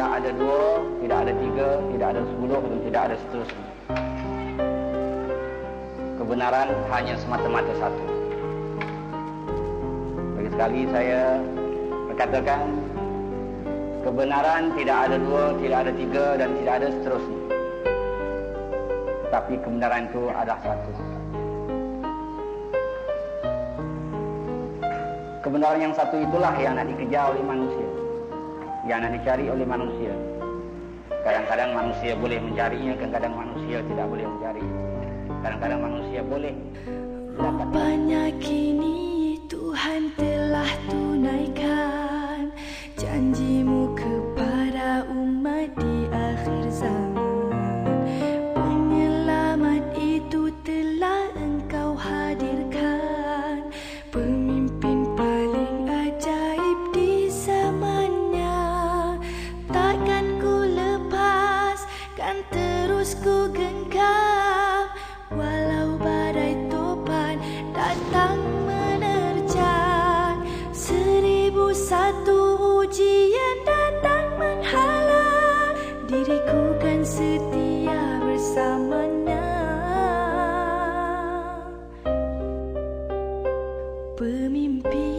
ada tiga, tidak ada sepuluh dan tidak ada seterusnya. Kebenaran hanya semata-mata satu. Bagi sekali saya berkatakan kebenaran tidak ada dua, tidak ada tiga dan tidak ada seterusnya. Tapi kebenaran itu adalah satu. Kebenaran yang satu itulah yang nak dikejar oleh manusia. Yang dicari oleh manusia. Kadang-kadang manusia boleh mencarinya, kadang-kadang manusia tidak boleh mencari. Kadang-kadang manusia boleh dapat. Rupanya ku genggam Walau badai topan datang menerjang. Seribu satu ujian datang menghalang Diriku kan setia bersamanya. Pemimpin